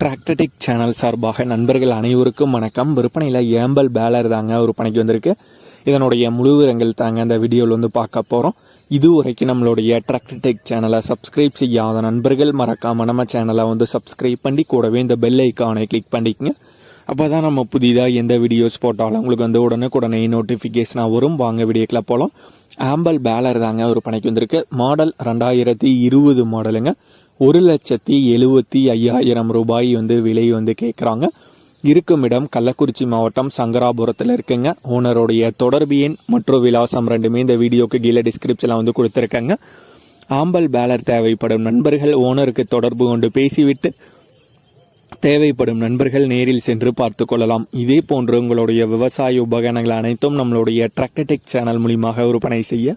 டிராக்டடிக் channel சார்பாக நண்பர்கள் அனைவருக்கும் வணக்கம். விற்பனையில் ஏம்பல் பேலர் தாங்க விற்பனைக்கு வந்திருக்கு. இதனுடைய முழு விவரங்கள் தாங்க அந்த வீடியோவில் வந்து பார்க்க போகிறோம் இது வரைக்கும் நம்மளுடைய டிராக்டடிக் சேனலை சப்ஸ்கிரைப் செய்யாத நண்பர்கள் மறக்காம நம்ம சேனலை வந்து சப்ஸ்கிரைப் பண்ணி கூடவே இந்த பெல் ஐக்கானை கிளிக் பண்ணிக்கங்க. அப்போ தான் நம்ம புதிதாக எந்த வீடியோஸ் போட்டாலும் உங்களுக்கு வந்து உடனுக்குடனே நோட்டிஃபிகேஷனாக வரும். வாங்க வீடியோக்கில் போகலாம் ஆம்பல் பேலர் தாங்க ஒரு பணிக்கு வந்திருக்கு. மாடல் ரெண்டாயிரத்தி இருபது மாடலுங்க ஒரு லட்சத்தி எழுபத்தி ஐயாயிரம் ரூபாய் வந்து விலை வந்து கேட்குறாங்க இருக்கும் இடம் கள்ளக்குறிச்சி மாவட்டம் சங்கராபுரத்தில் இருக்குங்க. ஓனருடைய தொடர்பு எண் மற்றும் விலாசம் ரெண்டுமே இந்த வீடியோக்கு கீழே டிஸ்கிரிப்ஷனில் வந்து கொடுத்துருக்கேங்க. ஆம்பல் பேலர் தேவைப்படும் நண்பர்கள் ஓனருக்கு தொடர்பு கொண்டு பேசிவிட்டு தேவைப்படும் நண்பர்கள் நேரில் சென்று பார்த்து கொள்ளலாம். இதே போன்று உங்களுடைய விவசாய உபகரணங்கள் அனைத்தும் நம்மளுடைய டிராக்டடெக் சேனல் மூலியமாக விற்பனை செய்ய